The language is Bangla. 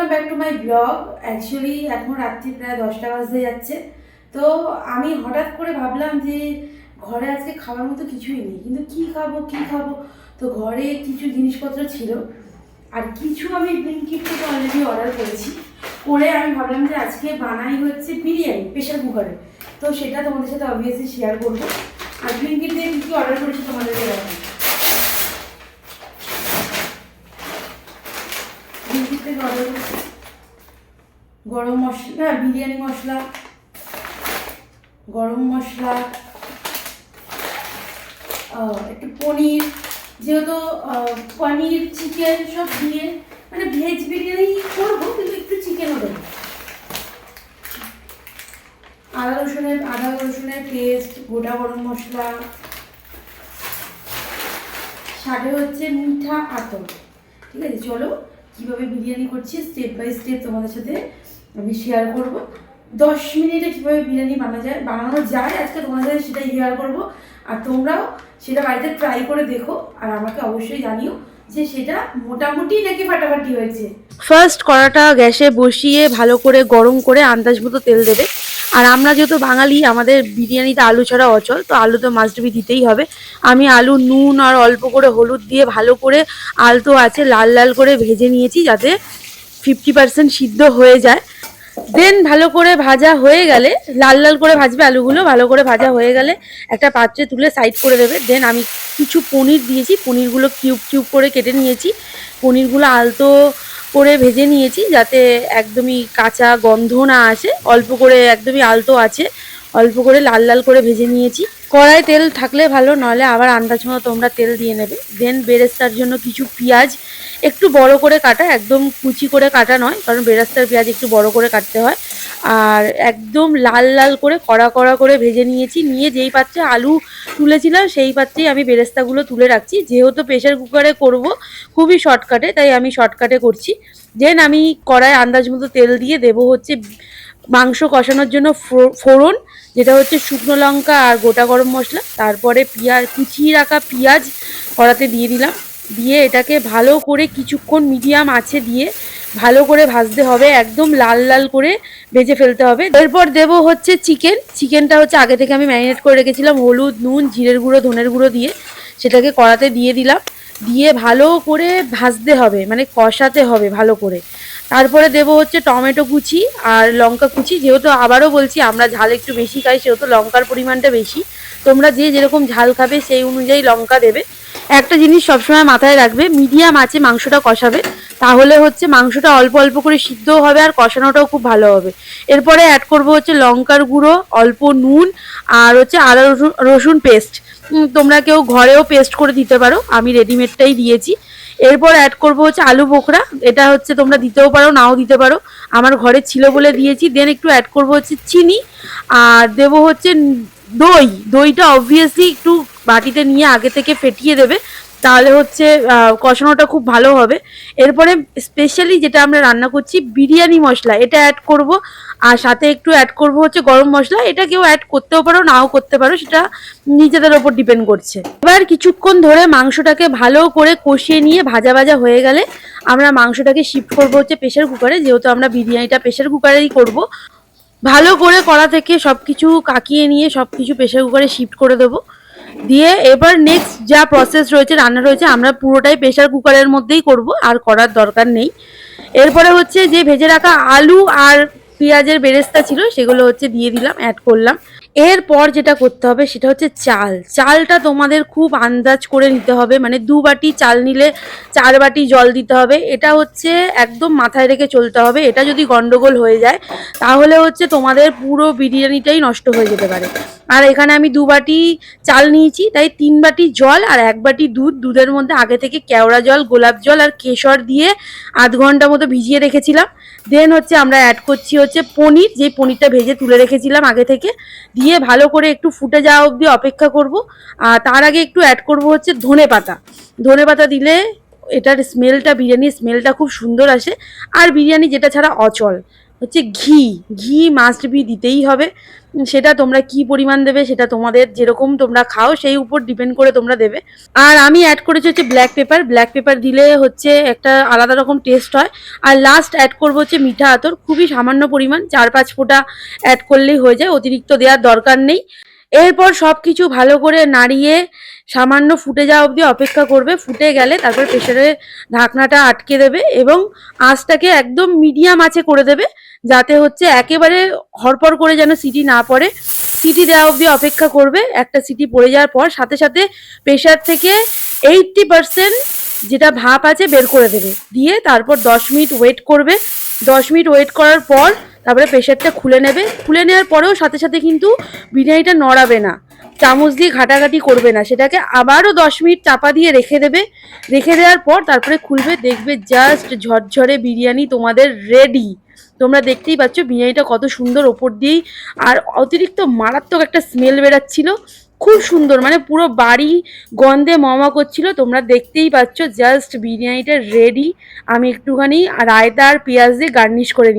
Welcome back to my blog actually এখন রাত্রি প্রায় দশটা বাজতে যাচ্ছে। তো আমি হঠাৎ করে ভাবলাম যে ঘরে আজকে খাবার মতো কিছুই নেই। কিন্তু কি খাব কি খাব? তো ঘরে কিছু জিনিসপত্র ছিল। আর কিছু আমি ব্লিঙ্কিট থেকে অলরেডি অর্ডার করেছি। করে আমি ভাবলাম যে আজকে বানাই হচ্ছে বিরিয়ানি প্রেশার কুকারে তো সেটা তোমাদের সাথে অবভিয়াসলি শেয়ার করব। আর ব্লিঙ্কিট থেকে কী অর্ডার করেছি তোমাদেরকে দেখাবো ব্লিঙ্কিট থেকে অর্ডার করেছি গরম মশলা বিরিয়ানি মশলা, গরম মশলা একটু পনির, যেহেতু পনির চিকেন সব দিয়ে মানে ভেজ বিরিয়ানি করব, কিন্তু একটু চিকেনও দেবো। আদা রসুনের আদা রসুনের পেস্ট গোটা গরম মশলা, সাথে হচ্ছে মিঠা আতর। ঠিক আছে, চলো, কীভাবে বিরিয়ানি করছি স্টেপ বাই স্টেপ তোমাদের সাথে আমি শেয়ার করব। দশ মিনিটে কীভাবে বিরিয়ানি বানানো যায় বানানো যায়, আজকে তোমাদের সেটাই শেয়ার করব। আর তোমরাও সেটা বাড়িতে ট্রাই করে দেখো আর আমাকে অবশ্যই জানিও যে সেটা মোটামুটি নাকি ফাটাফাটি হয়েছে। ফার্স্ট কড়াটা গ্যাসে বসিয়ে ভালো করে গরম করে আন্দাজ মতো তেল দেবে। আর আমরা যেহেতু বাঙালি, আমাদের বিরিয়ানিতে আলু ছাড়া অচল, তো আলু তো মাস্ট বি দিতেই হবে। আমি আলু, নুন আর অল্প করে হলুদ দিয়ে ভালো করে আলতো আছে লাল লাল করে ভেজে নিয়েছি যাতে ফিফটি পার্সেন্ট সিদ্ধ হয়ে যায়। দেন ভালো করে ভাজা হয়ে গেলে, লাল লাল করে ভাজবে আলুগুলো, ভালো করে ভাজা হয়ে গেলে একটা পাত্রে তুলে সাইড করে দেবে। দেন আমি কিছু পনির দিয়েছি, পনিরগুলো কিউব কিউব করে কেটে নিয়েছি। পনিরগুলো আলতো করে ভেজে নিয়েছি যাতে একদমই কাঁচা গন্ধ না আসে, অল্প করে একদমই আলতো আছে। অল্প করে লাল লাল করে ভেজে নিয়েছি। কড়াই তেল থাকলে ভালো, নলে আবার আন্দাজ মতো তোমরা তেল দিয়ে নেবে। দেন বেরেস্তার জন্য কিছু পেঁয়াজ একটু বড় করে কাটা, একদম কুচি করে কাটা নয়, কারণ বেরেস্তার পেঁয়াজ একটু বড় করে কাটতে হয়। আর একদম লাল লাল করে কড়া কড়া করে ভেজে নিয়েছি, নিয়ে যেই পাত্রে আলু তুলেছিলাম, সেই পাত্রেই আমি বেরেস্তাগুলো তুলে রাখছি। যেহেতু প্রেশার কুকারে করব, খুবই শর্টকাটে, তাই আমি শর্টকাটে করছি। দেন আমি কড়াই আন্দাজ মতো তেল দিয়ে দেবো হচ্ছে মাংস কষানোর জন্য ফোড়ন যেটা হচ্ছে শুকনো লঙ্কা আর গোটা গরম মশলা। তারপরে পেঁয়াজ, কুচিয়ে রাখা পেঁয়াজ কড়াতে দিয়ে দিলাম। দিয়ে এটাকে ভালো করে কিছুক্ষণ মিডিয়াম আছে দিয়ে ভালো করে ভাজতে হবে। একদম লাল লাল করে ভেজে ফেলতে হবে। এরপর দেবো হচ্ছে চিকেন। চিকেনটা হচ্ছে আগে থেকে আমি ম্যারিনেট করে রেখেছিলাম হলুদ, নুন, জিরের গুঁড়ো, ধনের গুঁড়ো দিয়ে। সেটাকে কড়াতে দিয়ে দিলাম। দিয়ে ভালো করে ভাজতে হবে মানে কষাতে হবে ভালো করে। তারপরে দেবো হচ্ছে টমেটো কুচি আর লঙ্কা কুচি। যেহেতু আবারও বলছি, আমরা ঝাল একটু বেশি খাই, সেহেতু লঙ্কার পরিমাণটা বেশি। তোমরা যে যেরকম ঝাল খাবে, সেই অনুযায়ী লঙ্কা দেবে। একটা জিনিস সবসময় মাথায় রাখবে, মিডিয়াম আছে মাংসটা কষাবে, তাহলে হচ্ছে মাংসটা অল্প অল্প করে সিদ্ধও হবে আর কষানোটাও খুব ভালো হবে। এরপরে অ্যাড করব হচ্ছে লঙ্কার গুঁড়ো, অল্প নুন আর হচ্ছে আদা রসুন রসুন পেস্ট তোমরা কেউ ঘরেও পেস্ট করে দিতে পারো, আমি রেডিমেডটাই দিয়েছি। এরপর অ্যাড করব হচ্ছে আলু বোখরা এটা হচ্ছে তোমরা দিতেও পারো, নাও দিতে পারো। আমার ঘরে ছিল বলে দিয়েছি। দেন একটু অ্যাড করব হচ্ছে চিনি। আর দেবো হচ্ছে দই। দইটা অবভিয়াসলি একটু বাটিতে নিয়ে আগে থেকে ফেটিয়ে দেবে। তাহলে হচ্ছে কষানোটা খুব ভালো হবে। এরপরে স্পেশালি যেটা আমরা রান্না করছি, বিরিয়ানি মশলা। এটা অ্যাড করব, আর সাথে একটু অ্যাড করব হচ্ছে গরম মশলা। এটা কেউ অ্যাড করতেও পারো, নাও করতে পারো, সেটা নিজেদের ওপর ডিপেন্ড করছে। এবার কিছুক্ষণ ধরে মাংসটাকে ভালো করে কষিয়ে নিয়ে ভাজা ভাজা হয়ে গেলে আমরা মাংসটাকে শিফট করব হচ্ছে প্রেশার কুকারে যেহেতু আমরা বিরিয়ানিটা প্রেশার কুকারেই করব, ভালো করে কড়া থেকে সব কিছু কাকিয়ে নিয়ে সব কিছু প্রেশার কুকারে শিফট করে দেবো। দিয়ে এবার নেক্সট যা প্রসেস রয়েছে, রান্না রয়েছে, আমরা পুরোটাই প্রেশার কুকারের মধ্যেই করব, আর করার দরকার নেই। এরপরে হচ্ছে যে ভেজে রাখা আলু আর পেঁয়াজের বেরেস্তা ছিল, সেগুলো হচ্ছে দিয়ে দিলাম অ্যাড করলাম। এরপর যেটা করতে হবে সেটা হচ্ছে চাল। চালটা তোমাদের খুব আন্দাজ করে নিতে হবে। মানে দু বাটি চাল নিলে চার বাটি জল দিতে হবে। এটা হচ্ছে একদম মাথায় রেখে চলতে হবে। এটা যদি গন্ডগোল হয়ে যায়, তাহলে হচ্ছে তোমাদের পুরো বিরিয়ানিটাই নষ্ট হয়ে যেতে পারে। আর এখানে আমি দু বাটি চাল নিয়েছি, তাই তিন বাটি জল আর এক বাটি দুধ। দুধের মধ্যে আগে থেকে কেওড়া জল, গোলাপ জল আর কেশর দিয়ে আধ ঘণ্টা মতো ভিজিয়ে রেখেছিলাম। দেন হচ্ছে আমরা অ্যাড করছি হচ্ছে পনির যে পনিরটা ভেজে তুলে রেখেছিলাম আগে থেকে। দিয়ে ভালো করে একটু ফুটে যাওয়া অবধি অপেক্ষা করব। আর তার আগে একটু অ্যাড করব হচ্ছে ধনে পাতা। ধনে পাতা দিলে এটার স্মেলটা বিরিয়ানির স্মেলটা খুব সুন্দর আসে। আর বিরিয়ানি যেটা ছাড়া অচল। হচ্ছে ঘি। ঘি মাস্ট বি দিতেই হবে। সেটা তোমরা কি পরিমাণ দেবে সেটা তোমাদের যেরকম তোমরা খাও সেই উপর ডিপেন্ড করে তোমরা দেবে। আর আমি অ্যাড করেছি হচ্ছে ব্ল্যাক পেপার ব্ল্যাক পেপার দিলে হচ্ছে একটা আলাদা রকম টেস্ট হয়। আর লাস্ট অ্যাড করব হচ্ছে মিঠা আতর। খুবই সামান্য পরিমাণ, চার পাঁচ ফোঁটা অ্যাড করলেই হয়ে যায়, অতিরিক্ত দেওয়ার দরকার নেই। এরপর সব কিছু ভালো করে নাড়িয়ে সামান্য ফুটে যাওয়া অবধি অপেক্ষা করবে। ফুটে গেলে তারপর প্রেশারে ঢাকনাটা আটকে দেবে এবং আঁচটাকে একদম মিডিয়াম আঁচে করে দেবে, যাতে হচ্ছে একেবারে হরপর করে যেন সিটি না পড়ে। সিটি দেওয়া অবধি অপেক্ষা করবে, একটা সিটি পড়ে যাওয়ার পর সাথে সাথে প্রেশার থেকে এইটটি পার্সেন্ট যেটা ভাপ আছে বের করে দেবে। দিয়ে তারপর দশ মিনিট ওয়েট করবে। দশ মিনিট ওয়েট করার পর তারপরে প্রেশারটা খুলে নেবে। খুলে নেওয়ার পরেও সাথে সাথে কিন্তু বিরিয়ানিটা নড়াবে না। চামচ দিয়ে ঘাটাঘাটি করবে না। সেটাকে আবারও দশ মিনিট চাপা দিয়ে রেখে দেবে। রেখে দেওয়ার পর তারপরে খুলবে, দেখবে জাস্ট ঝরঝরে বিরিয়ানি তোমাদের রেডি তোমরা দেখতেই পাচ্ছ বিরিয়ানিটা কত সুন্দর ওপর দিয়েই। আর অতিরিক্ত মারাত্মক একটা স্মেল বেরাচ্ছিল। খুব সুন্দর মানে পুরো বাড়ি গন্ধে মমা করছিল। তোমরা দেখতেই পাচ্ছ জাস্ট বিরিয়ানিটা রেডি আমি একটুখানি রায়তা আর পেঁয়াজ দিয়ে গার্নিশ করে নিই